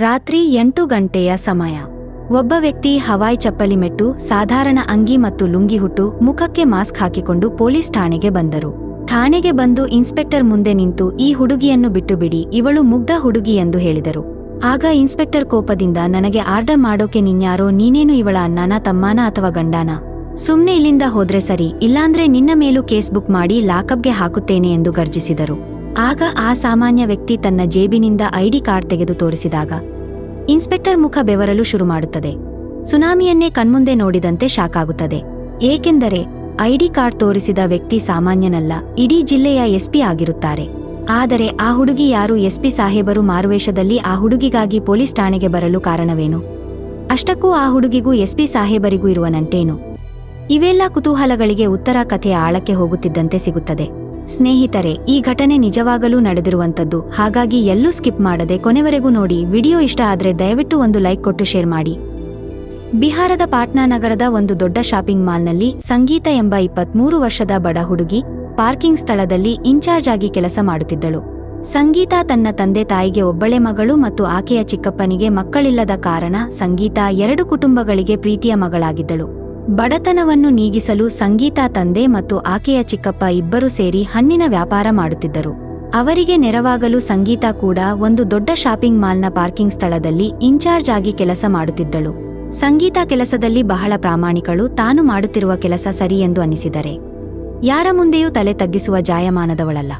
ರಾತ್ರಿ ಎಂಟು ಗಂಟೆಯ ಸಮಯ. ಒಬ್ಬ ವ್ಯಕ್ತಿ ಹವಾಯ್ ಚಪ್ಪಲಿ ಮೆಟ್ಟು, ಸಾಧಾರಣ ಅಂಗಿ ಮತ್ತು ಲುಂಗಿ ಹುಟ್ಟು, ಮುಖಕ್ಕೆ ಮಾಸ್ಕ್ ಹಾಕಿಕೊಂಡು ಪೊಲೀಸ್ ಠಾಣೆಗೆ ಬಂದರು. ಠಾಣೆಗೆ ಬಂದು ಇನ್ಸ್ಪೆಕ್ಟರ್ ಮುಂದೆ ನಿಂತು ಈ ಹುಡುಗಿಯನ್ನು ಬಿಟ್ಟು ಬಿಡಿ ಇವಳು ಮುಗ್ಧ ಹುಡುಗಿ ಎಂದು ಹೇಳಿದರು. ಆಗ ಇನ್ಸ್ಪೆಕ್ಟರ್ ಕೋಪದಿಂದ ನನಗೆ ಆರ್ಡರ್ ಮಾಡೋಕೆ ನಿನ್ಯಾರೋ, ನೀನೇನು ಇವಳ ಅಣ್ಣನ, ತಮ್ಮನ ಅಥವಾ ಗಂಡಾನ? ಸುಮ್ನೆ ಇಲ್ಲಿಂದ ಹೋದ್ರೆ ಸರಿ, ಇಲ್ಲಾಂದ್ರೆ ನಿನ್ನ ಮೇಲೂ ಕೇಸ್ ಬುಕ್ ಮಾಡಿ ಲಾಕಪ್ಗೆ ಹಾಕುತ್ತೇನೆ ಎಂದು ಗರ್ಜಿಸಿದರು. ಆಗ ಆ ಸಾಮಾನ್ಯ ವ್ಯಕ್ತಿ ತನ್ನ ಜೇಬಿನಿಂದ ಐಡಿ ಕಾರ್ಡ್ ತೆಗೆದು ತೋರಿಸಿದಾಗ ಇನ್ಸ್ಪೆಕ್ಟರ್ ಮುಖ ಬೆವರಲು ಶುರು ಮಾಡುತ್ತದೆ ಸುನಾಮಿಯನ್ನೇ ಕಣ್ಮುಂದೆ ನೋಡಿದಂತೆ ಶಾಕ್ ಆಗುತ್ತದೆ ಏಕೆಂದರೆ ಐಡಿ ಕಾರ್ಡ್ ತೋರಿಸಿದ ವ್ಯಕ್ತಿ ಸಾಮಾನ್ಯನಲ್ಲ, ಇಡೀ ಜಿಲ್ಲೆಯ ಎಸ್ಪಿ ಆಗಿರುತ್ತಾರೆ. ಆದರೆ ಆ ಹುಡುಗಿ ಯಾರು ಎಸ್ಪಿ ಸಾಹೇಬರು ಮಾರುವೇಷದಲ್ಲಿ ಆ ಹುಡುಗಿಗಾಗಿ ಪೊಲೀಸ್ ಠಾಣೆಗೆ ಬರಲು ಕಾರಣವೇನು? ಅಷ್ಟಕ್ಕೂ ಆ ಹುಡುಗಿಗೂ ಎಸ್ಪಿ ಸಾಹೇಬರಿಗೂ ಇರುವ ನಂಟೇನು? ಇವೆಲ್ಲ ಕುತೂಹಲಗಳಿಗೆ ಉತ್ತರ ಕಥೆಯ ಆಳಕ್ಕೆ ಹೋಗುತ್ತಿದ್ದಂತೆ ಸಿಗುತ್ತದೆ. ಸ್ನೇಹಿತರೆ, ಈ ಘಟನೆ ನಿಜವಾಗಲೂ ನಡೆದಿರುವಂತದ್ದು ಹಾಗಾಗಿ ಎಲ್ಲೂ ಸ್ಕಿಪ್ ಮಾಡದೆ ಕೊನೆವರೆಗೂ ನೋಡಿ. ವಿಡಿಯೋ ಇಷ್ಟ ಆದರೆ ದಯವಿಟ್ಟು ಒಂದು ಲೈಕ್ ಕೊಟ್ಟು ಶೇರ್ ಮಾಡಿ. ಬಿಹಾರದ ಪಾಟ್ನಾ ನಗರದ ಒಂದು ದೊಡ್ಡ ಶಾಪಿಂಗ್ ಮಾಲ್ನಲ್ಲಿ ಸಂಗೀತ ಎಂಬ ಇಪ್ಪತ್ಮೂರು ವರ್ಷದ ಬಡ ಹುಡುಗಿ ಪಾರ್ಕಿಂಗ್ ಸ್ಥಳದಲ್ಲಿ ಇನ್ಚಾರ್ಜ್ ಆಗಿ ಕೆಲಸ ಮಾಡುತ್ತಿದ್ದಳು. ಸಂಗೀತ ತನ್ನ ತಂದೆ ತಾಯಿಗೆ ಒಬ್ಬಳೆ ಮಗಳು ಮತ್ತು ಆಕೆಯ ಚಿಕ್ಕಪ್ಪನಿಗೆ ಮಕ್ಕಳಿಲ್ಲದ ಕಾರಣ ಸಂಗೀತ ಎರಡು ಕುಟುಂಬಗಳಿಗೆ ಪ್ರೀತಿಯ ಮಗಳಾಗಿದ್ದಳು. ಬಡತನವನ್ನು ನೀಗಿಸಲು ಸಂಗೀತ ತಂದೆ ಮತ್ತು ಆಕೆಯ ಚಿಕ್ಕಪ್ಪ ಇಬ್ಬರು ಸೇರಿ ಹಣ್ಣಿನ ವ್ಯಾಪಾರ ಮಾಡುತ್ತಿದ್ದರು. ಅವರಿಗೆ ನೆರವಾಗಲು ಸಂಗೀತ ಕೂಡ ಒಂದು ದೊಡ್ಡ ಶಾಪಿಂಗ್ ಮಾಲ್ನ ಪಾರ್ಕಿಂಗ್ ಸ್ಥಳದಲ್ಲಿ ಇನ್ಚಾರ್ಜ್ ಆಗಿ ಕೆಲಸ ಮಾಡುತ್ತಿದ್ದಳು. ಸಂಗೀತ ಕೆಲಸದಲ್ಲಿ ಬಹಳ ಪ್ರಾಮಾಣಿಕಳು, ತಾನು ಮಾಡುತ್ತಿರುವ ಕೆಲಸ ಸರಿ ಎಂದು ಅನಿಸಿದರೆ. ಯಾರ ಮುಂದೆಯೂ ತಲೆ ತಗ್ಗಿಸುವ ಜಾಯಮಾನದವಳಲ್ಲ.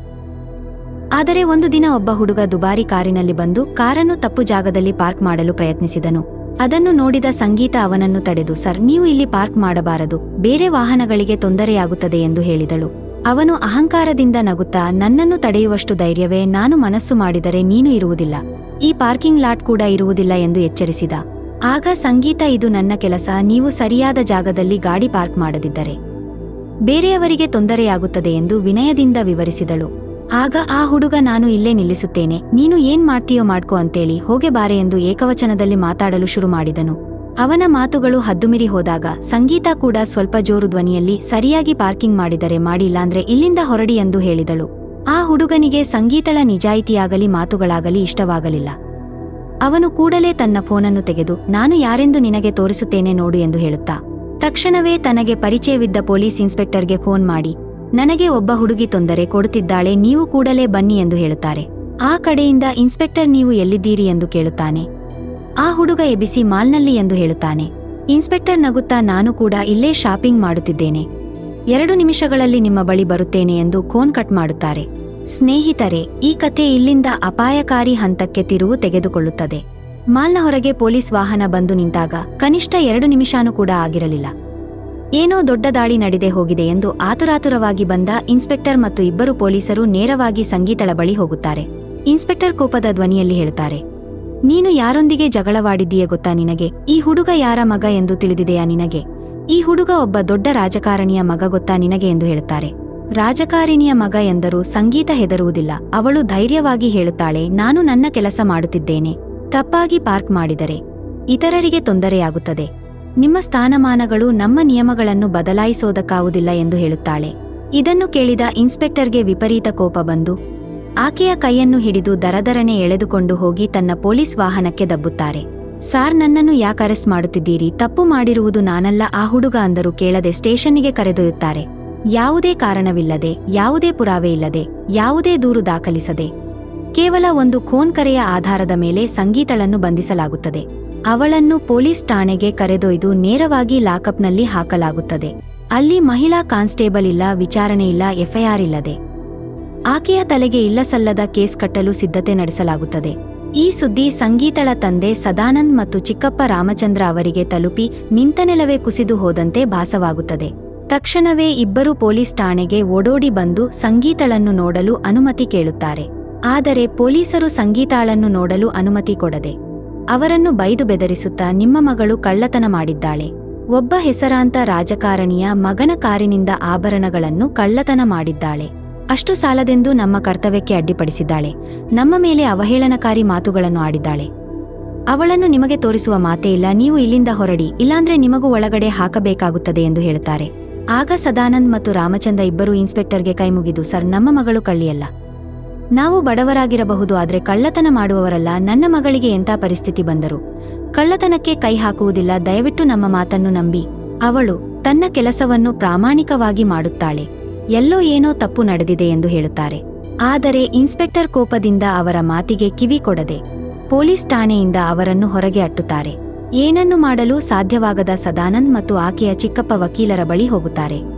ಆದರೆ ಒಂದು ದಿನ ಒಬ್ಬ ಹುಡುಗ ದುಬಾರಿ ಕಾರಿನಲ್ಲಿ ಬಂದು ಕಾರನ್ನು ತಪ್ಪು ಜಾಗದಲ್ಲಿ ಪಾರ್ಕ್ ಮಾಡಲು ಪ್ರಯತ್ನಿಸಿದನು. ಅದನ್ನು ನೋಡಿದ ಸಂಗೀತ ಅವನನ್ನು ತಡೆದು, ಸರ್, ನೀವು ಇಲ್ಲಿ ಪಾರ್ಕ್ ಮಾಡಬಾರದು. ಬೇರೆ ವಾಹನಗಳಿಗೆ ತೊಂದರೆಯಾಗುತ್ತದೆ ಎಂದು ಹೇಳಿದಳು. ಅವನು ಅಹಂಕಾರದಿಂದ ನಗುತ್ತಾ, ನನ್ನನ್ನು ತಡೆಯುವಷ್ಟು ಧೈರ್ಯವೇ? ನಾನು ಮನಸ್ಸು ಮಾಡಿದರೆ ನೀನು ಇರುವುದಿಲ್ಲ. ಈ ಪಾರ್ಕಿಂಗ್ ಲಾಟ್ ಕೂಡ ಇರುವುದಿಲ್ಲ ಎಂದು ಎಚ್ಚರಿಸಿದ. ಆಗ, ಸಂಗೀತ, ಇದು ನನ್ನ ಕೆಲಸ. ನೀವು ಸರಿಯಾದ ಜಾಗದಲ್ಲಿ ಗಾಡಿ ಪಾರ್ಕ್ ಮಾಡದಿದ್ದರೆ ಬೇರೆಯವರಿಗೆ ತೊಂದರೆಯಾಗುತ್ತದೆ ಎಂದು ವಿನಯದಿಂದ ವಿವರಿಸಿದಳು. ಆಗ ಆ ಹುಡುಗ ನಾನು ಇಲ್ಲೇ ನಿಲ್ಲಿಸುತ್ತೇನೆ. ನೀನು ಏನ್ ಮಾಡ್ತೀಯೋ ಮಾಡ್ಕೋ ಅಂತೇಳಿ ಹೋಗೆ ಬಾರೆ ಎಂದು ಏಕವಚನದಲ್ಲಿ ಮಾತಾಡಲು ಶುರು ಮಾಡಿದನು. ಅವನ ಮಾತುಗಳು ಹದ್ದುಮಿರಿ ಹೋದಾಗ ಸಂಗೀತ ಕೂಡ ಸ್ವಲ್ಪ ಜೋರು ಧ್ವನಿಯಲ್ಲಿ ಸರಿಯಾಗಿ ಪಾರ್ಕಿಂಗ್ ಮಾಡಿದರೆ ಮಾಡಿಲ್ಲಾಂದ್ರೆ ಇಲ್ಲಿಂದ ಹೊರಡಿ ಎಂದು ಹೇಳಿದಳು. ಆ ಹುಡುಗನಿಗೆ ಸಂಗೀತಳ ನಿಜಾಯಿತಿಯಾಗಲಿ ಮಾತುಗಳಾಗಲಿ ಇಷ್ಟವಾಗಲಿಲ್ಲ. ಅವನು ಕೂಡಲೇ ತನ್ನ ಫೋನನ್ನು ತೆಗೆದು, ನಾನು ಯಾರೆಂದು ನಿನಗೆ ತೋರಿಸುತ್ತೇನೆ ನೋಡು ಎಂದು ಹೇಳುತ್ತಾ, ತಕ್ಷಣವೇ ತನಗೆ ಪರಿಚಯವಿದ್ದ ಪೊಲೀಸ್ ಇನ್ಸ್ಪೆಕ್ಟರ್ಗೆ ಫೋನ್ ಮಾಡಿ ನನಗೆ ಒಬ್ಬ ಹುಡುಗಿ ತೊಂದರೆ ಕೊಡುತ್ತಿದ್ದಾಳೆ, ನೀವು ಕೂಡಲೇ ಬನ್ನಿ ಎಂದು ಹೇಳುತ್ತಾರೆ. ಆ ಕಡೆಯಿಂದ ಇನ್ಸ್ಪೆಕ್ಟರ್ ನೀವು ಎಲ್ಲಿದ್ದೀರಿ ಎಂದು ಕೇಳುತ್ತಾನೆ. ಆ ಹುಡುಗ ಎಬಿಸಿ ಮಾಲ್ನಲ್ಲಿ ಎಂದು ಹೇಳುತ್ತಾನೆ. ಇನ್ಸ್ಪೆಕ್ಟರ್ ನಗುತ್ತಾ ನಾನು ಕೂಡ ಇಲ್ಲೇ ಶಾಪಿಂಗ್ ಮಾಡುತ್ತಿದ್ದೇನೆ. ಎರಡು ನಿಮಿಷಗಳಲ್ಲಿ ನಿಮ್ಮ ಬಳಿ ಬರುತ್ತೇನೆ ಎಂದು ಕೋನ್ ಕಟ್ ಮಾಡುತ್ತಾರೆ. ಸ್ನೇಹಿತರೆ, ಈ ಕಥೆ ಇಲ್ಲಿಂದ ಅಪಾಯಕಾರಿ ಹಂತಕ್ಕೆ ತಿರುವು ತೆಗೆದುಕೊಳ್ಳುತ್ತದೆ. ಮಾಲ್ನ ಹೊರಗೆ ಪೊಲೀಸ್ ವಾಹನ ಬಂದು ನಿಂತಾಗ ಕನಿಷ್ಠ ಎರಡು ನಿಮಿಷಾನೂ ಕೂಡ ಆಗಿರಲಿಲ್ಲ. ಏನೋ ದೊಡ್ಡ ದಾಳಿ ನಡೆದೆ ಹೋಗಿದೆ ಎಂದು ಆತುರಾತುರವಾಗಿ ಬಂದ ಇನ್ಸ್ಪೆಕ್ಟರ್ ಮತ್ತು ಇಬ್ಬರು ಪೊಲೀಸರು ನೇರವಾಗಿ ಸಂಗೀತಳ ಬಳಿ ಹೋಗುತ್ತಾರೆ. ಇನ್ಸ್ಪೆಕ್ಟರ್ ಕೋಪದ ಧ್ವನಿಯಲ್ಲಿ ಹೇಳುತ್ತಾರೆ, ನೀನು ಯಾರೊಂದಿಗೆ ಜಗಳವಾಡಿದ್ದೀಯ ಗೊತ್ತಾ ನಿನಗೆ? ಈ ಹುಡುಗ ಯಾರ ಮಗ ಎಂದು ತಿಳಿದಿದೆಯಾ ನಿನಗೆ? ಈ ಹುಡುಗ ಒಬ್ಬ ದೊಡ್ಡ ರಾಜಕಾರಣಿಯ ಮಗ ಗೊತ್ತಾ ನಿನಗೆ? ಎಂದು ಹೇಳುತ್ತಾರೆ. ರಾಜಕಾರಿಣಿಯ ಮಗ ಎಂದರೂ ಸಂಗೀತ ಹೆದರುವುದಿಲ್ಲ. ಅವಳು ಧೈರ್ಯವಾಗಿ ಹೇಳುತ್ತಾಳೆ, ನಾನು ನನ್ನ ಕೆಲಸ ಮಾಡುತ್ತಿದ್ದೇನೆ. ತಪ್ಪಾಗಿ ಪಾರ್ಕ್ ಮಾಡಿದರೆ, ಇತರರಿಗೆ ತೊಂದರೆಯಾಗುತ್ತದೆ. ನಿಮ್ಮ ಸ್ಥಾನಮಾನಗಳು ನಮ್ಮ ನಿಯಮಗಳನ್ನು ಬದಲಾಯಿಸೋದಕ್ಕಾವುದಿಲ್ಲ ಎಂದು ಹೇಳುತ್ತಾಳೆ. ಇದನ್ನು ಕೇಳಿದ ಇನ್ಸ್ಪೆಕ್ಟರ್ಗೆ ವಿಪರೀತ ಕೋಪ ಬಂದು, ಆಕೆಯ ಕೈಯನ್ನು ಹಿಡಿದು ದರದರನೆ ಎಳೆದುಕೊಂಡು ಹೋಗಿ ತನ್ನ ಪೊಲೀಸ್ ವಾಹನಕ್ಕೆ ದಬ್ಬುತ್ತಾರೆ. ಸಾರ್, ನನ್ನನ್ನು ಯಾಕೆ ಅರೆಸ್ಟ್ ಮಾಡುತ್ತಿದ್ದೀರಿ? ತಪ್ಪು ಮಾಡಿರುವುದು ನಾನಲ್ಲ, ಆ ಹುಡುಗ ಅಂದರು. ಕೇಳದೆ ಸ್ಟೇಷನ್ನಿಗೆ ಕರೆದೊಯ್ಯುತ್ತಾರೆ. ಯಾವುದೇ ಕಾರಣವಿಲ್ಲದೆ, ಯಾವುದೇ ಪುರಾವೆ ಇಲ್ಲದೆ, ಯಾವುದೇ ದೂರು ದಾಖಲಿಸದೆ, ಕೇವಲ ಒಂದು ಖೋನ್ ಕರೆಯ ಆಧಾರದ ಮೇಲೆ ಸಂಗೀತಳನ್ನು ಬಂಧಿಸಲಾಗುತ್ತದೆ. ಅವಳನ್ನು ಪೊಲೀಸ್ ಠಾಣೆಗೆ ಕರೆದೊಯ್ದು ನೇರವಾಗಿ ಲಾಕಪ್ನಲ್ಲಿ ಹಾಕಲಾಗುತ್ತದೆ. ಅಲ್ಲಿ ಮಹಿಳಾ ಕಾನ್ಸ್ಟೇಬಲ್ ಇಲ್ಲ, ವಿಚಾರಣೆ ಇಲ್ಲ, ಎಫ್ಐಆರ್ ಇಲ್ಲದೆ. ಆಕೆಯ ತಲೆಗೆ ಇಲ್ಲಸಲ್ಲದ ಕೇಸ್ ಕಟ್ಟಲು ಸಿದ್ಧತೆ ನಡೆಸಲಾಗುತ್ತದೆ. ಈ ಸುದ್ದಿ ಸಂಗೀತಳ ತಂದೆ ಸದಾನಂದ್ ಮತ್ತು ಚಿಕ್ಕಪ್ಪ ರಾಮಚಂದ್ರ ಅವರಿಗೆ ತಲುಪಿ ನಿಂತನೆಲವೇ ಕುಸಿದು ಹೋದಂತೆ ಭಾಸವಾಗುತ್ತದೆ. ತಕ್ಷಣವೇ ಇಬ್ಬರು ಪೊಲೀಸ್ ಠಾಣೆಗೆ ಓಡೋಡಿ ಬಂದು ಸಂಗೀತಳನ್ನು ನೋಡಲು ಅನುಮತಿ ಕೇಳುತ್ತಾರೆ. ಆದರೆ ಪೊಲೀಸರು ಸಂಗೀತಾಳನ್ನು ನೋಡಲು ಅನುಮತಿ ಕೊಡದೆ ಅವರನ್ನು ಬೈದು ಬೆದರಿಸುತ್ತಾ ನಿಮ್ಮ ಮಗಳು ಕಳ್ಳತನ ಮಾಡಿದ್ದಾಳೆ. ಒಬ್ಬ ಹೆಸರಾಂತ ರಾಜಕಾರಣಿಯ ಮಗನ ಕಾರಿನಿಂದ ಆಭರಣಗಳನ್ನು ಕಳ್ಳತನ ಮಾಡಿದ್ದಾಳೆ. ಅಷ್ಟು ಸಾಲದೆಂದು ನಮ್ಮ ಕರ್ತವ್ಯಕ್ಕೆ ಅಡ್ಡಿಪಡಿಸಿದ್ದಾಳೆ. ನಮ್ಮ ಮೇಲೆ ಅವಹೇಳನಕಾರಿ ಮಾತುಗಳನ್ನು ಆಡಿದ್ದಾಳೆ. ಅವಳನ್ನು ನಿಮಗೆ ತೋರಿಸುವ ಮಾತೇ ಇಲ್ಲ, ನೀವು ಇಲ್ಲಿಂದ ಹೊರಡಿ, ಇಲ್ಲಾಂದ್ರೆ ನಿಮಗೂ ಒಳಗಡೆ ಹಾಕಬೇಕಾಗುತ್ತದೆ ಎಂದು ಹೇಳುತ್ತಾರೆ. ಆಗ ಸದಾನಂದ್ ಮತ್ತು ರಾಮಚಂದ್ರ ಇಬ್ಬರೂ ಇನ್ಸ್ಪೆಕ್ಟರ್ಗೆ ಕೈಮುಗಿದು ಸರ್, ನಮ್ಮ ಮಗಳು ಕಳ್ಳಿಯಲ್ಲ. ನಾವು ಬಡವರಾಗಿರಬಹುದು, ಆದರೆ ಕಳ್ಳತನ ಮಾಡುವವರಲ್ಲ. ನನ್ನ ಮಗಳಿಗೆ ಎಂಥ ಪರಿಸ್ಥಿತಿ ಬಂದರು? ಕಳ್ಳತನಕ್ಕೆ ಕೈ ಹಾಕುವುದಿಲ್ಲ. ದಯವಿಟ್ಟು ನಮ್ಮ ಮಾತನ್ನು ನಂಬಿ. ಅವಳು ತನ್ನ ಕೆಲಸವನ್ನು ಪ್ರಾಮಾಣಿಕವಾಗಿ ಮಾಡುತ್ತಾಳೆ. ಎಲ್ಲೋ ಏನೋ ತಪ್ಪು ನಡೆದಿದೆ ಎಂದು ಹೇಳುತ್ತಾರೆ. ಆದರೆ ಇನ್ಸ್ಪೆಕ್ಟರ್ ಕೋಪದಿಂದ ಅವರ ಮಾತಿಗೆ ಕಿವಿ ಕೊಡದೆ ಪೊಲೀಸ್ ಠಾಣೆಯಿಂದ ಅವರನ್ನು ಹೊರಗೆ ಅಟ್ಟುತ್ತಾರೆ. ಏನನ್ನು ಮಾಡಲು ಸಾಧ್ಯವಾಗದ ಸದಾನಂದ್ ಮತ್ತು ಆಕೆಯ ಚಿಕ್ಕಪ್ಪ ವಕೀಲರ ಬಳಿ ಹೋಗುತ್ತಾರೆ.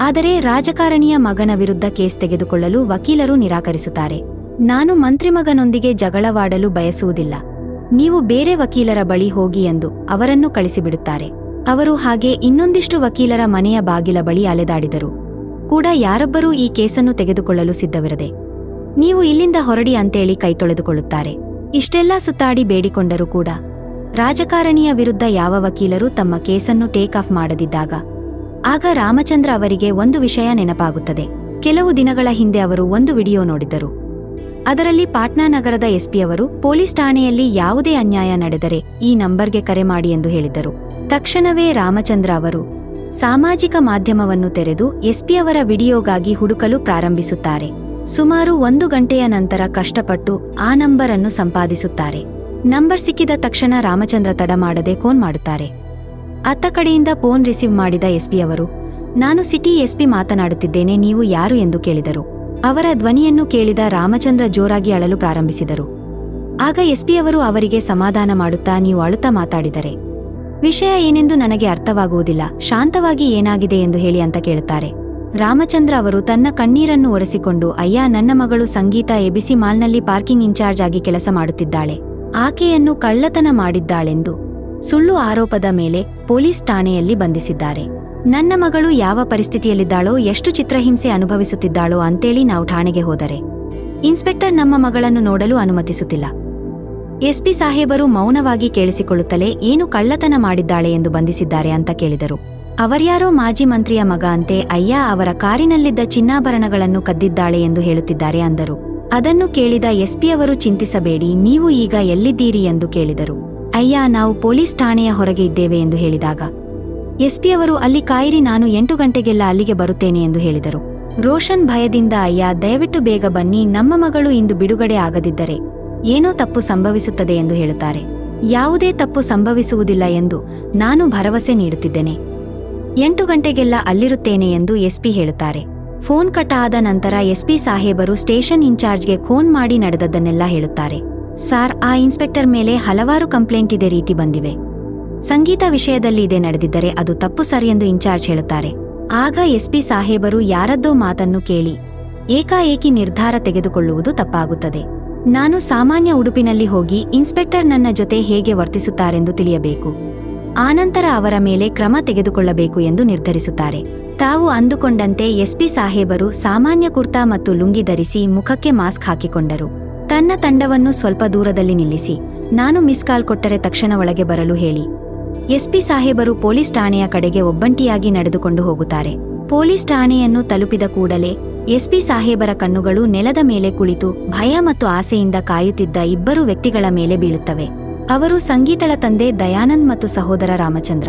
ಆದರೆ ರಾಜಕಾರಣಿಯ ಮಗನ ವಿರುದ್ಧ ಕೇಸ್ ತೆಗೆದುಕೊಳ್ಳಲು ವಕೀಲರು ನಿರಾಕರಿಸುತ್ತಾರೆ. ನಾನು ಮಂತ್ರಿಮಗನೊಂದಿಗೆ ಜಗಳವಾಡಲು ಬಯಸುವುದಿಲ್ಲ. ನೀವು ಬೇರೆ ವಕೀಲರ ಬಳಿ ಹೋಗಿ ಎಂದು ಅವರನ್ನು ಕಳಿಸಿಬಿಡುತ್ತಾರೆ. ಅವರು ಹಾಗೆ ಇನ್ನೊಂದಿಷ್ಟು ವಕೀಲರ ಮನೆಯ ಬಾಗಿಲ ಬಳಿ ಅಲೆದಾಡಿದರು. ಕೂಡ ಯಾರೊಬ್ಬರೂ ಈ ಕೇಸನ್ನು ತೆಗೆದುಕೊಳ್ಳಲು ಸಿದ್ಧವಿರದೆ. ನೀವು ಇಲ್ಲಿಂದ ಹೊರಡಿ ಅಂತೇಳಿ ಕೈ ತೊಳೆದುಕೊಳ್ಳುತ್ತಾರೆ. ಇಷ್ಟೆಲ್ಲ ಸುತ್ತಾಡಿ ಬೇಡಿಕೊಂಡರೂ ಕೂಡ ರಾಜಕಾರಣಿಯ ವಿರುದ್ಧ ಯಾವ ವಕೀಲರು ತಮ್ಮ ಕೇಸನ್ನು ಟೇಕ್ ಆಫ್ ಮಾಡದಿದ್ದಾಗ ಆಗ ರಾಮಚಂದ್ರ ಅವರಿಗೆ ಒಂದು ವಿಷಯ ನೆನಪಾಗುತ್ತದೆ. ಕೆಲವು ದಿನಗಳ ಹಿಂದೆ ಅವರು ಒಂದು ವಿಡಿಯೋ ನೋಡಿದ್ದರು. ಅದರಲ್ಲಿ ಪಾಟ್ನಾ ನಗರದ ಎಸ್ಪಿಯವರು, ಪೊಲೀಸ್ ಠಾಣೆಯಲ್ಲಿ ಯಾವುದೇ ಅನ್ಯಾಯ ನಡೆದರೆ ಈ ನಂಬರ್ಗೆ ಕರೆ ಮಾಡಿ ಎಂದು ಹೇಳಿದ್ದರು. ತಕ್ಷಣವೇ ರಾಮಚಂದ್ರ ಅವರು ಸಾಮಾಜಿಕ ಮಾಧ್ಯಮವನ್ನು ತೆರೆದು ಎಸ್ಪಿಯವರ ವಿಡಿಯೋಗಾಗಿ ಹುಡುಕಲು ಪ್ರಾರಂಭಿಸುತ್ತಾರೆ. ಸುಮಾರು ಒಂದು ಗಂಟೆಯ ನಂತರ ಕಷ್ಟಪಟ್ಟು ಆ ನಂಬರ್ ಅನ್ನು ಸಂಪಾದಿಸುತ್ತಾರೆ. ನಂಬರ್ ಸಿಕ್ಕಿದ ತಕ್ಷಣ ರಾಮಚಂದ್ರ ತಡ ಮಾಡದೆ ಫೋನ್ ಮಾಡುತ್ತಾರೆ. ಅತ್ತ ಕಡೆಯಿಂದ ಫೋನ್ ರಿಸೀವ್ ಮಾಡಿದ ಎಸ್ಪಿ ಅವರು, ನಾನು ಸಿಟಿ ಎಸ್ಪಿ ಮಾತನಾಡುತ್ತಿದ್ದೇನೆ, ನೀವು ಯಾರು ಎಂದು ಕೇಳಿದರು. ಅವರ ಧ್ವನಿಯನ್ನು ಕೇಳಿದ ರಾಮಚಂದ್ರ ಜೋರಾಗಿ ಅಳಲು ಪ್ರಾರಂಭಿಸಿದರು. ಆಗ ಎಸ್ಪಿಯವರು ಅವರಿಗೆ ಸಮಾಧಾನ ಮಾಡುತ್ತಾ ನೀವು ಅಳುತ್ತಾ ಮಾತಾಡಿದರೆ. ವಿಷಯ ಏನೆಂದು ನನಗೆ ಅರ್ಥವಾಗುವುದಿಲ್ಲ, ಶಾಂತವಾಗಿ ಏನಾಗಿದೆ ಎಂದು ಹೇಳಿ ಅಂತ ಕೇಳುತ್ತಾರೆ. ರಾಮಚಂದ್ರ ಅವರು ತನ್ನ ಕಣ್ಣೀರನ್ನು ಒರೆಸಿಕೊಂಡು, ಅಯ್ಯ, ನನ್ನ ಮಗಳು ಸಂಗೀತ ಎಬಿಸಿ ಮಾಲ್ನಲ್ಲಿ ಪಾರ್ಕಿಂಗ್ ಇನ್ಚಾರ್ಜ್ ಆಗಿ ಕೆಲಸ ಮಾಡುತ್ತಿದ್ದಾಳೆ. ಆಕೆಯನ್ನು ಕಳ್ಳತನ ಮಾಡಿದ್ದಾಳೆಂದು ಸುಳ್ಳು ಆರೋಪದ ಮೇಲೆ ಪೊಲೀಸ್ ಠಾಣೆಯಲ್ಲಿ ಬಂಧಿಸಿದ್ದಾರೆ. ನನ್ನ ಮಗಳು ಯಾವ ಪರಿಸ್ಥಿತಿಯಲ್ಲಿದ್ದಾಳೋ, ಎಷ್ಟು ಚಿತ್ರಹಿಂಸೆ ಅನುಭವಿಸುತ್ತಿದ್ದಾಳೋ ಅಂತೇಳಿ ನಾವು ಠಾಣೆಗೆ ಹೋದರೆ. ಇನ್ಸ್ಪೆಕ್ಟರ್ ನಮ್ಮ ಮಗಳನ್ನು ನೋಡಲು ಅನುಮತಿಸುತ್ತಿಲ್ಲ. ಎಸ್ಪಿ ಸಾಹೇಬರು ಮೌನವಾಗಿ ಕೇಳಿಸಿಕೊಳ್ಳುತ್ತಲೇ ಏನು ಕಳ್ಳತನ ಮಾಡಿದ್ದಾಳೆ ಎಂದು ಬಂಧಿಸಿದ್ದಾರೆ ಅಂತ ಕೇಳಿದರು. ಅವರ್ಯಾರೋ ಮಾಜಿ ಮಂತ್ರಿಯ ಮಗ ಅಂತೆ ಅಯ್ಯ ಅವರ ಕಾರಿನಲ್ಲಿದ್ದ ಚಿನ್ನಾಭರಣಗಳನ್ನು ಕದ್ದಿದ್ದಾಳೆ ಎಂದು ಹೇಳುತ್ತಿದ್ದಾರೆ ಅಂದರು. ಅದನ್ನು ಕೇಳಿದ ಎಸ್ಪಿಯವರು ಚಿಂತಿಸಬೇಡಿ, ನೀವು ಈಗ ಎಲ್ಲಿದ್ದೀರಿ ಎಂದು ಕೇಳಿದರು. ಅಯ್ಯ, ನಾವು ಪೊಲೀಸ್ ಠಾಣೆಯ ಹೊರಗೆ ಇದ್ದೇವೆ ಎಂದು ಹೇಳಿದಾಗ. ಎಸ್ಪಿಯವರು, ಅಲ್ಲಿ ಕಾಯಿರಿ, ನಾನು ಎಂಟು ಗಂಟೆಗೆಲ್ಲ ಅಲ್ಲಿಗೆ ಬರುತ್ತೇನೆ ಎಂದು ಹೇಳಿದರು. ರೋಷನ್ ಭಯದಿಂದ, ಅಯ್ಯ, ದಯವಿಟ್ಟು ಬೇಗ ಬನ್ನಿ, ನಮ್ಮ ಮಗಳು ಇಂದು ಬಿಡುಗಡೆ ಆಗದಿದ್ದರೆ ಏನೋ ತಪ್ಪು ಸಂಭವಿಸುತ್ತದೆ ಎಂದು ಹೇಳುತ್ತಾರೆ. ಯಾವುದೇ ತಪ್ಪು ಸಂಭವಿಸುವುದಿಲ್ಲ ಎಂದು ನಾನು ಭರವಸೆ ನೀಡುತ್ತಿದ್ದೇನೆ. ಎಂಟು ಗಂಟೆಗೆಲ್ಲ ಅಲ್ಲಿರುತ್ತೇನೆ ಎಂದು ಎಸ್ಪಿ ಹೇಳುತ್ತಾರೆ. ಫೋನ್ ಕಟ್ ಆದ ನಂತರ ಎಸ್ಪಿ ಸಾಹೇಬರು ಸ್ಟೇಷನ್ ಇನ್ಚಾರ್ಜ್ಗೆ ಫೋನ್ ಮಾಡಿ ನಡೆದದ್ದನ್ನೆಲ್ಲ ಹೇಳುತ್ತಾರೆ. ಸಾರ್, ಆ ಇನ್ಸ್ಪೆಕ್ಟರ್ ಮೇಲೆ ಹಲವಾರು ಕಂಪ್ಲೇಂಟ್ ಇದೆ ರೀತಿ ಬಂದಿವೆ. ಸಂಗೀತ ವಿಷಯದಲ್ಲಿ ಇದೇ ನಡೆದಿದ್ದರೆ ಅದು ತಪ್ಪು ಸರಿ ಎಂದು ಇನ್ಚಾರ್ಜ್ ಹೇಳುತ್ತಾರೆ. ಆಗ ಎಸ್ಪಿ ಸಾಹೇಬರು ಯಾರದ್ದೋ ಮಾತನ್ನು ಕೇಳಿ, ಏಕಾಏಕಿ ನಿರ್ಧಾರ ತೆಗೆದುಕೊಳ್ಳುವುದು ತಪ್ಪಾಗುತ್ತದೆ. ನಾನು ಸಾಮಾನ್ಯ ಉಡುಪಿನಲ್ಲಿ ಹೋಗಿ ಇನ್ಸ್ಪೆಕ್ಟರ್ ನನ್ನ ಜೊತೆ ಹೇಗೆ ವರ್ತಿಸುತ್ತಾರೆಂದು ತಿಳಿಯಬೇಕು. ಆನಂತರ ಅವರ ಮೇಲೆ ಕ್ರಮ ತೆಗೆದುಕೊಳ್ಳಬೇಕು ಎಂದು ನಿರ್ಧರಿಸುತ್ತಾರೆ. ತಾವು ಅಂದುಕೊಂಡಂತೆ ಎಸ್ಪಿ ಸಾಹೇಬರು ಸಾಮಾನ್ಯ ಕುರ್ತಾ ಮತ್ತು ಲುಂಗಿ ಧರಿಸಿ ಮುಖಕ್ಕೆ ಮಾಸ್ಕ್ ಹಾಕಿಕೊಂಡರು. ತನ್ನ ತಂಡವನ್ನು ಸ್ವಲ್ಪ ದೂರದಲ್ಲಿ ನಿಲ್ಲಿಸಿ. ನಾನು ಮಿಸ್ ಕಾಲ್ ಕೊಟ್ಟರೆ ತಕ್ಷಣ ಒಳಗೆ ಬರಲು ಹೇಳಿ. ಎಸ್ಪಿ ಸಾಹೇಬರು ಪೊಲೀಸ್ ಠಾಣೆಯ ಕಡೆಗೆ ಒಬ್ಬಂಟಿಯಾಗಿ ನಡೆದುಕೊಂಡು ಹೋಗುತ್ತಾರೆ. ಪೊಲೀಸ್ ಠಾಣೆಯನ್ನು ತಲುಪಿದ ಕೂಡಲೇ ಎಸ್ಪಿ ಸಾಹೇಬರ ಕಣ್ಣುಗಳು ನೆಲದ ಮೇಲೆ ಕುಳಿತು ಭಯ ಮತ್ತು ಆಸೆಯಿಂದ ಕಾಯುತ್ತಿದ್ದ ಇಬ್ಬರು ವ್ಯಕ್ತಿಗಳ ಮೇಲೆ ಬೀಳುತ್ತವೆ. ಅವರು ಸಂಗೀತಳ ತಂದೆ ದಯಾನಂದ್ ಮತ್ತು ಸಹೋದರ ರಾಮಚಂದ್ರ.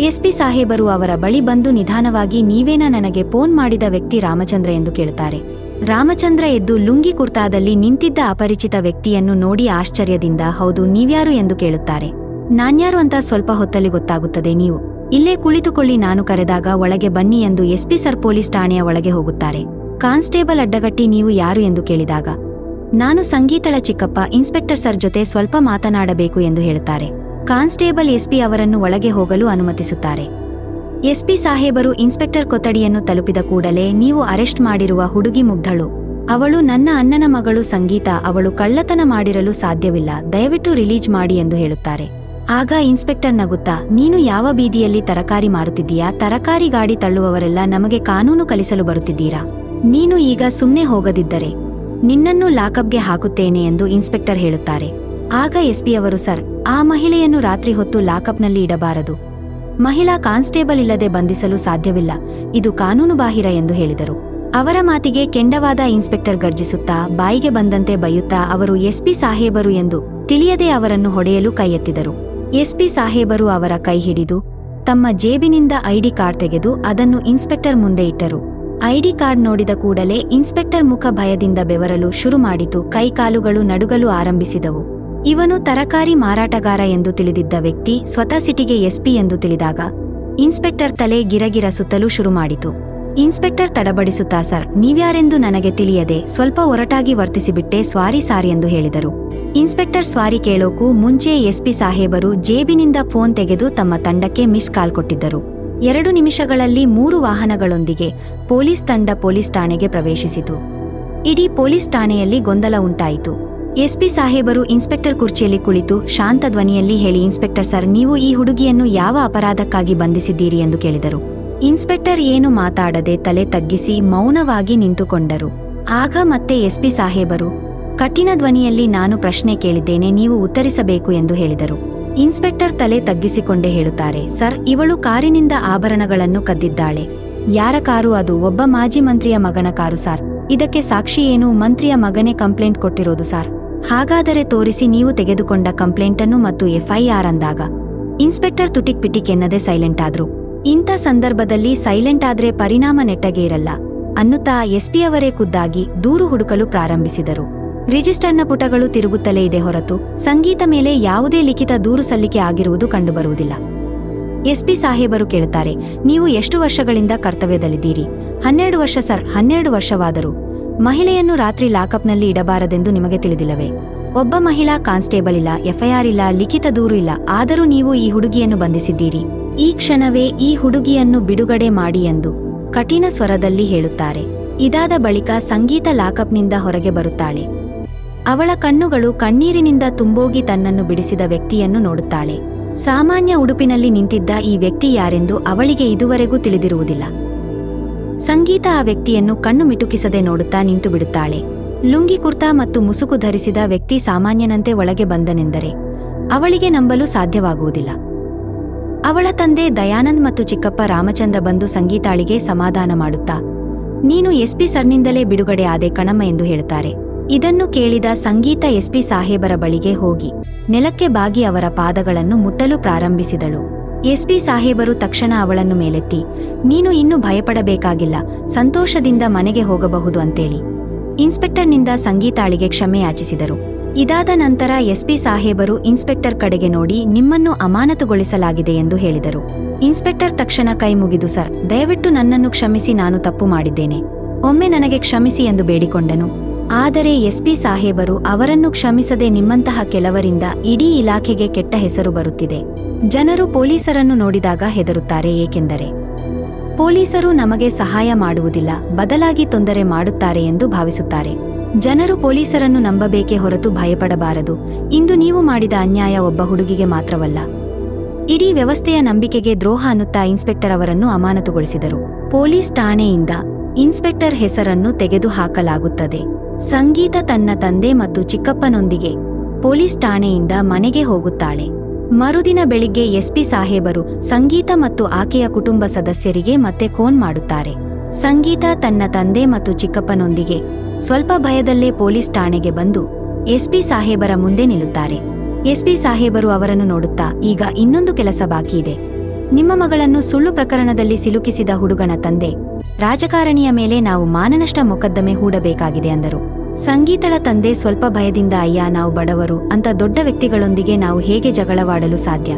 ಎಸ್ಪಿ ಸಾಹೇಬರು ಅವರ ಬಳಿ ಬಂದು ನಿಧಾನವಾಗಿ ನೀವೇನ ನನಗೆ ಫೋನ್ ಮಾಡಿದ ವ್ಯಕ್ತಿ ರಾಮಚಂದ್ರ ಎಂದು ಕೇಳುತ್ತಾರೆ. ರಾಮಚಂದ್ರ ಎದ್ದು ಲುಂಗಿ ಕುರ್ತಾದಲ್ಲಿ ನಿಂತಿದ್ದ ಅಪರಿಚಿತ ವ್ಯಕ್ತಿಯನ್ನು ನೋಡಿ ಆಶ್ಚರ್ಯದಿಂದ, ಹೌದು, ನೀವ್ಯಾರು ಎಂದು ಕೇಳುತ್ತಾರೆ. ನಾನ್ಯಾರು ಅಂತ ಸ್ವಲ್ಪ ಹೊತ್ತಲ್ಲಿ ಗೊತ್ತಾಗುತ್ತದೆ ನೀವು. ಇಲ್ಲೇ ಕುಳಿತುಕೊಳ್ಳಿ, ನಾನು ಕರೆದಾಗ ಒಳಗೆ ಬನ್ನಿ ಎಂದು ಎಸ್ಪಿ ಸರ್ ಪೊಲೀಸ್ ಠಾಣೆಯ ಒಳಗೆ ಹೋಗುತ್ತಾರೆ. ಕಾನ್ಸ್ಟೇಬಲ್ ಅಡ್ಡಗಟ್ಟಿ ನೀವು ಯಾರು ಎಂದು ಕೇಳಿದಾಗ, ನಾನು ಸಂಗೀತಳ ಚಿಕ್ಕಪ್ಪ, ಇನ್ಸ್ಪೆಕ್ಟರ್ ಸರ್ ಜೊತೆ ಸ್ವಲ್ಪ ಮಾತನಾಡಬೇಕು ಎಂದು ಹೇಳುತ್ತಾರೆ. ಕಾನ್ಸ್ಟೇಬಲ್ ಎಸ್ಪಿ ಅವರನ್ನು ಒಳಗೆ ಹೋಗಲು ಅನುಮತಿಸುತ್ತಾರೆ. ಎಸ್ಪಿ ಸಾಹೇಬರು ಇನ್ಸ್ಪೆಕ್ಟರ್ ಕೊತ್ತಡಿಯನ್ನು ತಲುಪಿದ ಕೂಡಲೇ ನೀವು ಅರೆಸ್ಟ್ ಮಾಡಿರುವ ಹುಡುಗಿ ಮುಗ್ಧಳು. ಅವಳು ನನ್ನ ಅಣ್ಣನ ಮಗಳು ಸಂಗೀತ, ಅವಳು ಕಳ್ಳತನ ಮಾಡಿರಲು ಸಾಧ್ಯವಿಲ್ಲ, ದಯವಿಟ್ಟು ರಿಲೀಜ್ ಮಾಡಿ ಎಂದು ಹೇಳುತ್ತಾರೆ. ಆಗ ಇನ್ಸ್ಪೆಕ್ಟರ್ ನಗುತ್ತಾ, ನೀನು ಯಾವ ಬೀದಿಯಲ್ಲಿ ತರಕಾರಿ ಮಾರುತ್ತಿದ್ದೀಯಾ? ತರಕಾರಿ ಗಾಡಿ ತಳ್ಳುವವರೆಲ್ಲ ನಮಗೆ ಕಾನೂನು ಕಲಿಸಲು ಬರುತ್ತಿದ್ದೀರಾ? ನೀನು ಈಗ ಸುಮ್ಮನೆ ಹೋಗದಿದ್ದರೆ ನಿನ್ನನ್ನು ಲಾಕಪ್ಗೆ ಹಾಕುತ್ತೇನೆ ಎಂದು ಇನ್ಸ್ಪೆಕ್ಟರ್ ಹೇಳುತ್ತಾರೆ. ಆಗ ಎಸ್ಪಿಯವರು, ಸರ್, ಆ ಮಹಿಳೆಯನ್ನು ರಾತ್ರಿ ಹೊತ್ತು ಲಾಕಪ್ನಲ್ಲಿ ಇಡಬಾರದು. ಮಹಿಳಾ ಕಾನ್ಸ್ಟೇಬಲ್ ಇಲ್ಲದೆ ಬಂಧಿಸಲು ಸಾಧ್ಯವಿಲ್ಲ. ಇದು ಕಾನೂನುಬಾಹಿರ ಎಂದು ಹೇಳಿದರು. ಅವರ ಮಾತಿಗೆ ಕೆಂಡವಾದ ಇನ್ಸ್ಪೆಕ್ಟರ್ ಗರ್ಜಿಸುತ್ತಾ, ಬಾಯಿಗೆ ಬಂದಂತೆ ಬೈಯುತ್ತಾ ಅವರು ಎಸ್ಪಿ ಸಾಹೇಬರು ಎಂದು ತಿಳಿಯದೆ ಅವರನ್ನು ಹೊಡೆಯಲು ಕೈ ಎತ್ತಿದರು ಎಸ್ಪಿ ಸಾಹೇಬರು ಅವರ ಕೈ ಹಿಡಿದು ತಮ್ಮ ಜೇಬಿನಿಂದ ಐಡಿ ಕಾರ್ಡ್ ತೆಗೆದು ಅದನ್ನು ಇನ್ಸ್ಪೆಕ್ಟರ್ ಮುಂದೆ ಇಟ್ಟರು. ಐಡಿ ಕಾರ್ಡ್ ನೋಡಿದ ಕೂಡಲೇ ಇನ್ಸ್ಪೆಕ್ಟರ್ ಮುಖ ಭಯದಿಂದ ಬೆವರಲು ಶುರು ಮಾಡಿತು. ಕೈಕಾಲುಗಳು ನಡುಗಲು ಆರಂಭಿಸಿದವು. ಇವನು ತರಕಾರಿ ಮಾರಾಟಗಾರ ಎಂದು ತಿಳಿದಿದ್ದ ವ್ಯಕ್ತಿ ಸ್ವತಃ ಸಿಟಿಗೆ ಎಸ್ಪಿ ಎಂದು ತಿಳಿದಾಗ ಇನ್ಸ್ಪೆಕ್ಟರ್ ತಲೆ ಗಿರಗಿರ ಸುತ್ತಲೂ ಶುರು ಮಾಡಿತು. ಇನ್ಸ್ಪೆಕ್ಟರ್ ತಡಬಡಿಸುತ್ತಾ, ಸರ್, ನೀವ್ಯಾರೆಂದು ನನಗೆ ತಿಳಿಯದೆ ಸ್ವಲ್ಪ ಒರಟಾಗಿ ವರ್ತಿಸಿಬಿಟ್ಟೆ, ಸ್ವಾರಿ ಸಾರಿ ಎಂದು ಹೇಳಿದರು. ಇನ್ಸ್ಪೆಕ್ಟರ್ ಸ್ವಾರಿ ಕೇಳೋಕು ಮುಂಚೆ ಎಸ್ಪಿ ಸಾಹೇಬರು ಜೇಬಿನಿಂದ ಫೋನ್ ತೆಗೆದು ತಮ್ಮ ತಂಡಕ್ಕೆ ಮಿಸ್ ಕಾಲ್ ಕೊಟ್ಟಿದ್ದರು. ಎರಡು ನಿಮಿಷಗಳಲ್ಲಿ ಮೂರು ವಾಹನಗಳೊಂದಿಗೆ ಪೊಲೀಸ್ ತಂಡ ಪೊಲೀಸ್ ಠಾಣೆಗೆ ಪ್ರವೇಶಿಸಿತು. ಇಡೀ ಪೊಲೀಸ್ ಠಾಣೆಯಲ್ಲಿ ಗೊಂದಲ ಉಂಟಾಯಿತು. ಎಸ್ಪಿ ಸಾಹೇಬರು ಇನ್ಸ್ಪೆಕ್ಟರ್ ಕುರ್ಚಿಯಲ್ಲಿ ಕುಳಿತು ಶಾಂತ ಧ್ವನಿಯಲ್ಲಿ ಹೇಳಿ, ಇನ್ಸ್ಪೆಕ್ಟರ್ ಸರ್, ನೀವು ಈ ಹುಡುಗಿಯನ್ನು ಯಾವ ಅಪರಾಧಕ್ಕಾಗಿ ಬಂಧಿಸಿದ್ದೀರಿ? ಎಂದು ಕೇಳಿದರು. ಇನ್ಸ್ಪೆಕ್ಟರ್ ಏನು ಮಾತಾಡದೆ ತಲೆ ತಗ್ಗಿಸಿ ಮೌನವಾಗಿ ನಿಂತುಕೊಂಡರು. ಆಗ ಮತ್ತೆ ಎಸ್ಪಿ ಸಾಹೇಬರು, ಕಠಿಣ ಧ್ವನಿಯಲ್ಲಿ ನಾನು ಪ್ರಶ್ನೆ ಕೇಳಿದ್ದೇನೆ, ನೀವು ಉತ್ತರಿಸಬೇಕು ಎಂದು ಹೇಳಿದರು. ಇನ್ಸ್ಪೆಕ್ಟರ್ ತಲೆ ತಗ್ಗಿಸಿಕೊಂಡೇ ಹೇಳುತ್ತಾರೆ, ಸರ್, ಇವಳು ಕಾರಿನಿಂದ ಆಭರಣಗಳನ್ನು ಕದ್ದಿದ್ದಾಳೆ. ಯಾರ ಕಾರು ಅದು? ಒಬ್ಬ ಮಾಜಿ ಮಂತ್ರಿಯ ಮಗನ ಕಾರು, ಸಾರ್. ಇದಕ್ಕೆ ಸಾಕ್ಷಿ ಏನು? ಮಂತ್ರಿಯ ಮಗನೇ ಕಂಪ್ಲೇಂಟ್ ಕೊಟ್ಟಿರೋದು, ಸಾರ್. ಹಾಗಾದರೆ ತೋರಿಸಿ ನೀವು ತೆಗೆದುಕೊಂಡ ಕಂಪ್ಲೇಂಟನ್ನು ಮತ್ತು ಎಫ್ಐಆರ್ ಅಂದಾಗ. ಇನ್ಸ್ಪೆಕ್ಟರ್ ತುಟಿಕ್ ಪಿಟಿಕ್ ಎನ್ನದೆ ಸೈಲೆಂಟ್ ಆದ್ರು. ಇಂಥ ಸಂದರ್ಭದಲ್ಲಿ ಸೈಲೆಂಟ್ ಆದ್ರೆ ಪರಿಣಾಮ ನೆಟ್ಟಗೆ ಇರಲ್ಲ, ಅನ್ನುತ್ತಾ ಎಸ್ಪಿಯವರೇ ಖುದ್ದಾಗಿ ದೂರು ಹುಡುಕಲು ಪ್ರಾರಂಭಿಸಿದರು. ರಿಜಿಸ್ಟರ್ನ ಪುಟಗಳು ತಿರುಗುತ್ತಲೇ ಇದೆ ಹೊರತು, ಸಂಗೀತ ಮೇಲೆ ಯಾವುದೇ ಲಿಖಿತ ದೂರು ಸಲ್ಲಿಕೆ ಆಗಿರುವುದು ಕಂಡುಬರುವುದಿಲ್ಲ. ಎಸ್ಪಿ ಸಾಹೇಬರು ಕೇಳುತ್ತಾರೆ, ನೀವು ಎಷ್ಟು ವರ್ಷಗಳಿಂದ ಕರ್ತವ್ಯದಲ್ಲಿದ್ದೀರಿ? ಹನ್ನೆರಡು ವರ್ಷ ಸರ್, ಹನ್ನೆರಡು ವರ್ಷವಾದರೂ. ಮಹಿಳೆಯನ್ನು ರಾತ್ರಿ ಲಾಕಪ್ನಲ್ಲಿ ಇಡಬಾರದೆಂದು ನಿಮಗೆ ತಿಳಿದಿಲ್ಲವೇ? ಒಬ್ಬ ಮಹಿಳಾ ಕಾನ್ಸ್ಟೇಬಲ್ ಇಲ್ಲ, ಎಫ್ಐಆರ್ ಇಲ್ಲ, ಲಿಖಿತ ದೂರು ಇಲ್ಲ. ಆದರೂ ನೀವು ಈ ಹುಡುಗಿಯನ್ನು ಬಂಧಿಸಿದ್ದೀರಿ. ಈ ಕ್ಷಣವೇ ಈ ಹುಡುಗಿಯನ್ನು ಬಿಡುಗಡೆ ಮಾಡಿ ಎಂದು ಕಠಿಣ ಸ್ವರದಲ್ಲಿ ಹೇಳುತ್ತಾರೆ. ಇದಾದ ಬಳಿಕ ಸಂಗೀತ ಲಾಕಪ್ನಿಂದ ಹೊರಗೆ ಬರುತ್ತಾಳೆ. ಅವಳ ಕಣ್ಣುಗಳು ಕಣ್ಣೀರಿನಿಂದ ತುಂಬೋಗಿ ತನ್ನನ್ನು ಬಿಡಿಸಿದ ವ್ಯಕ್ತಿಯನ್ನು ನೋಡುತ್ತಾಳೆ. ಸಾಮಾನ್ಯ ಉಡುಪಿನಲ್ಲಿ ನಿಂತಿದ್ದ ಈ ವ್ಯಕ್ತಿ ಯಾರೆಂದು ಅವಳಿಗೆ ಇದುವರೆಗೂ ತಿಳಿದಿರುವುದಿಲ್ಲ. ಸಂಗೀತ ಆ ವ್ಯಕ್ತಿಯನ್ನು ಕಣ್ಣು ಮಿಟುಕಿಸದೆ ನೋಡುತ್ತಾ ನಿಂತು ಬಿಡುತ್ತಾಳೆ. ಲುಂಗಿ ಕುರ್ತಾ ಮತ್ತು ಮುಸುಕು ಧರಿಸಿದ ವ್ಯಕ್ತಿ ಸಾಮಾನ್ಯನಂತೆ ಒಳಗೆ ಬಂದನೆಂದರೆ ಅವಳಿಗೆ ನಂಬಲು ಸಾಧ್ಯವಾಗುವುದಿಲ್ಲ. ಅವಳ ತಂದೆ ದಯಾನಂದ್ ಮತ್ತು ಚಿಕ್ಕಪ್ಪ ರಾಮಚಂದ್ರ ಬಂದು ಸಂಗೀತಾಳಿಗೆ ಸಮಾಧಾನ ಮಾಡುತ್ತಾ, ನೀನು ಎಸ್ಪಿ ಸರ್ನಿಂದಲೇ ಬಿಡುಗಡೆ ಆದೆ ಕಣಮ್ಮ ಎಂದು ಹೇಳುತ್ತಾರೆ. ಇದನ್ನು ಕೇಳಿದ ಸಂಗೀತ ಎಸ್ಪಿ ಸಾಹೇಬರ ಬಳಿಗೆ ಹೋಗಿ ನೆಲಕ್ಕೆ ಬಾಗಿ ಅವರ ಪಾದಗಳನ್ನು ಮುಟ್ಟಲು ಪ್ರಾರಂಭಿಸಿದಳು. ಎಸ್ಪಿ ಸಾಹೇಬರು ತಕ್ಷಣ ಅವಳನ್ನು ಮೇಲೆತ್ತಿ, ನೀನು ಇನ್ನೂ ಭಯಪಡಬೇಕಾಗಿಲ್ಲ, ಸಂತೋಷದಿಂದ ಮನೆಗೆ ಹೋಗಬಹುದು ಅಂತೇಳಿ. ಇನ್ಸ್ಪೆಕ್ಟರ್ನಿಂದ ಸಂಗೀತಾಳಿಗೆ ಕ್ಷಮೆ ಯಾಚಿಸಿದರು. ಇದಾದ ನಂತರ ಎಸ್ಪಿ ಸಾಹೇಬರು ಇನ್ಸ್ಪೆಕ್ಟರ್ ಕಡೆಗೆ ನೋಡಿ, ನಿಮ್ಮನ್ನು ಅಮಾನತುಗೊಳಿಸಲಾಗಿದೆ ಎಂದು ಹೇಳಿದರು. ಇನ್ಸ್ಪೆಕ್ಟರ್ ತಕ್ಷಣ ಕೈ ಮುಗಿದು, ಸರ್, ದಯವಿಟ್ಟು ನನ್ನನ್ನು ಕ್ಷಮಿಸಿ, ನಾನು ತಪ್ಪು ಮಾಡಿದ್ದೇನೆ. ಒಮ್ಮೆ ನನಗೆ ಕ್ಷಮಿಸಿ ಎಂದು ಬೇಡಿಕೊಂಡನು. ಆದರೆ ಎಸ್ಪಿ ಸಾಹೇಬರು ಅವರನ್ನು ಕ್ಷಮಿಸದೆ ನಿಮ್ಮಂತಹ ಕೆಲವರಿಂದ ಇಡೀ ಇಲಾಖೆಗೆ ಕೆಟ್ಟ ಹೆಸರು ಬರುತ್ತಿದೆ. ಜನರು ಪೊಲೀಸರನ್ನು ನೋಡಿದಾಗ ಹೆದರುತ್ತಾರೆ, ಏಕೆಂದರೆ ಪೊಲೀಸರು ನಮಗೆ ಸಹಾಯ ಮಾಡುವುದಿಲ್ಲ, ಬದಲಾಗಿ ತೊಂದರೆ ಮಾಡುತ್ತಾರೆ ಎಂದು ಭಾವಿಸುತ್ತಾರೆ. ಜನರು ಪೊಲೀಸರನ್ನು ನಂಬಬೇಕೇ ಹೊರತು ಭಯಪಡಬಾರದು. ಇಂದು ನೀವು ಮಾಡಿದ ಅನ್ಯಾಯ ಒಬ್ಬ ಹುಡುಗಿಗೆ ಮಾತ್ರವಲ್ಲ. ಇಡೀ ವ್ಯವಸ್ಥೆಯ ನಂಬಿಕೆಗೆ ದ್ರೋಹ ಅನ್ನುತ್ತಾ ಇನ್ಸ್ಪೆಕ್ಟರ್ ಅವರನ್ನು ಅಮಾನತುಗೊಳಿಸಿದರು. ಪೊಲೀಸ್ ಠಾಣೆಯಿಂದ ಇನ್ಸ್ಪೆಕ್ಟರ್ ಹೆಸರನ್ನು ತೆಗೆದುಹಾಕಲಾಗುತ್ತದೆ. ಸಂಗೀತ ತನ್ನ ತಂದೆ ಮತ್ತು ಚಿಕ್ಕಪ್ಪನೊಂದಿಗೆ ಪೊಲೀಸ್ ಠಾಣೆಯಿಂದ ಮನೆಗೆ ಹೋಗುತ್ತಾಳೆ. ಮರುದಿನ ಬೆಳಿಗ್ಗೆ ಎಸ್ಪಿ ಸಾಹೇಬರು ಸಂಗೀತ ಮತ್ತು ಆಕೆಯ ಕುಟುಂಬ ಸದಸ್ಯರಿಗೆ ಮತ್ತೆ ಫೋನ್ ಮಾಡುತ್ತಾರೆ. ಸಂಗೀತ ತನ್ನ ತಂದೆ ಮತ್ತು ಚಿಕ್ಕಪ್ಪನೊಂದಿಗೆ ಸ್ವಲ್ಪ ಭಯದಲ್ಲೇ ಪೊಲೀಸ್ ಠಾಣೆಗೆ ಬಂದು ಎಸ್ಪಿ ಸಾಹೇಬರ ಮುಂದೆ ನಿಲ್ಲುತ್ತಾರೆ. ಎಸ್ಪಿ ಸಾಹೇಬರು ಅವರನ್ನು ನೋಡುತ್ತಾ, ಈಗ ಇನ್ನೊಂದು ಕೆಲಸ ಬಾಕಿ ಇದೆ. ನಿಮ್ಮ ಮಗಳನ್ನು ಸುಳ್ಳು ಪ್ರಕರಣದಲ್ಲಿ ಸಿಲುಕಿಸಿದ ಹುಡುಗನ ತಂದೆ ರಾಜಕಾರಣಿಯ ಮೇಲೆ ನಾವು ಮಾನನಷ್ಟ ಮೊಕದ್ದಮೆ ಹೂಡಬೇಕಾಗಿದೆ ಅಂದರು. ಸಂಗೀತಳ ತಂದೆ ಸ್ವಲ್ಪ ಭಯದಿಂದ ಅಯ್ಯ ನಾವು ಬಡವರು ಅಂತ ದೊಡ್ಡ ವ್ಯಕ್ತಿಗಳೊಂದಿಗೆ ನಾವು ಹೇಗೆ ಜಗಳವಾಡಲು ಸಾಧ್ಯ?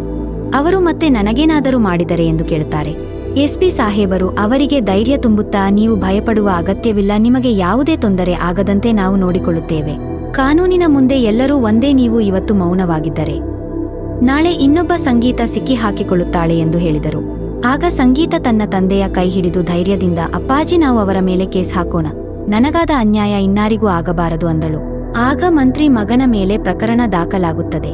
ಅವರು ಮತ್ತೆ ನನಗೇನಾದರೂ ಮಾಡಿದರೆ ಎಂದು ಕೇಳುತ್ತಾರೆ. ಎಸ್ಪಿ ಸಾಹೇಬರು ಅವರಿಗೆ ಧೈರ್ಯ ತುಂಬುತ್ತಾ ನೀವು ಭಯಪಡುವ ಅಗತ್ಯವಿಲ್ಲ, ನಿಮಗೆ ಯಾವುದೇ ತೊಂದರೆ ಆಗದಂತೆ ನಾವು ನೋಡಿಕೊಳ್ಳುತ್ತೇವೆ. ಕಾನೂನಿನ ಮುಂದೆ ಎಲ್ಲರೂ ಒಂದೇ ನೀವು ಇವತ್ತು ಮೌನವಾಗಿದ್ದರೆ. ನಾಳೆ ಇನ್ನೊಬ್ಬ ಸಂಗೀತ ಸಿಕ್ಕಿ ಹಾಕಿಕೊಳ್ಳುತ್ತಾಳೆ ಎಂದು ಹೇಳಿದರು. ಆಗ ಸಂಗೀತ ತನ್ನ ತಂದೆಯ ಕೈ ಹಿಡಿದು ಧೈರ್ಯದಿಂದ, ಅಪ್ಪಾಜಿ ನಾವು ಅವರ ಮೇಲೆ ಕೇಸ್ ಹಾಕೋಣ. ನನಗಾದ ಅನ್ಯಾಯ ಇನ್ನಾರಿಗೂ ಆಗಬಾರದು ಅಂದಳು. ಆಗ ಮಂತ್ರಿ ಮಗನ ಮೇಲೆ ಪ್ರಕರಣ ದಾಖಲಾಗುತ್ತದೆ.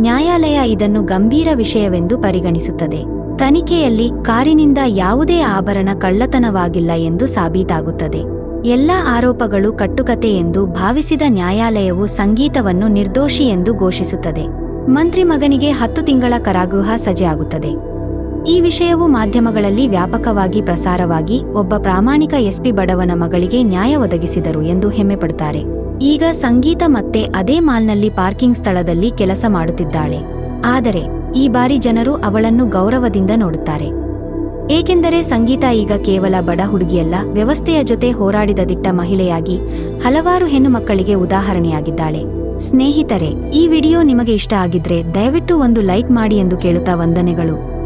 ನ್ಯಾಯಾಲಯ ಇದನ್ನು ಗಂಭೀರ ವಿಷಯವೆಂದು ಪರಿಗಣಿಸುತ್ತದೆ. ತನಿಖೆಯಲ್ಲಿ ಕಾರಿನಿಂದ ಯಾವುದೇ ಆಭರಣ ಕಳ್ಳತನವಾಗಿಲ್ಲ ಎಂದು ಸಾಬೀತಾಗುತ್ತದೆ. ಎಲ್ಲ ಆರೋಪಗಳು ಕಟ್ಟುಕತೆ ಎಂದು ಭಾವಿಸಿದ ನ್ಯಾಯಾಲಯವು ಸಂಗೀತವನ್ನು ನಿರ್ದೋಷಿ ಎಂದು ಘೋಷಿಸುತ್ತದೆ. ಮಂತ್ರಿ ಮಗನಿಗೆ ಹತ್ತು ತಿಂಗಳ ಕರಾಗೃಹ ಸಜೆ ಆಗುತ್ತದೆ ಈ ವಿಷಯವು ಮಾಧ್ಯಮಗಳಲ್ಲಿ ವ್ಯಾಪಕವಾಗಿ ಪ್ರಸಾರವಾಗಿ ಒಬ್ಬ ಪ್ರಾಮಾಣಿಕ ಎಸ್ಪಿ ಬಡವನ ಮಗಳಿಗೆ ನ್ಯಾಯ ಒದಗಿಸಿದರು ಎಂದು ಹೆಮ್ಮೆಪಡುತ್ತಾರೆ. ಈಗ ಸಂಗೀತ ಮತ್ತೆ ಅದೇ ಮಾಲ್ನಲ್ಲಿ ಪಾರ್ಕಿಂಗ್ ಸ್ಥಳದಲ್ಲಿ ಕೆಲಸ ಮಾಡುತ್ತಿದ್ದಾಳೆ. ಆದರೆ, ಈ ಬಾರಿ ಜನರು ಅವಳನ್ನು ಗೌರವದಿಂದ ನೋಡುತ್ತಾರೆ. ಏಕೆಂದರೆ ಸಂಗೀತ ಈಗ ಕೇವಲ ಬಡ ಹುಡುಗಿಯಲ್ಲ, ವ್ಯವಸ್ಥೆಯ ಜೊತೆ ಹೋರಾಡಿದ ದಿಟ್ಟ ಮಹಿಳೆಯಾಗಿ ಹಲವಾರು ಹೆಣ್ಣು ಮಕ್ಕಳಿಗೆ ಉದಾಹರಣೆಯಾಗಿದ್ದಾಳೆ. ಸ್ನೇಹಿತರೆ, ಈ ವಿಡಿಯೋ ನಿಮಗೆ ಇಷ್ಟ ಆಗಿದ್ರೆ ದಯವಿಟ್ಟು ಒಂದು ಲೈಕ್ ಮಾಡಿ ಎಂದು ಕೇಳುತ್ತಾ ವಂದನೆಗಳು.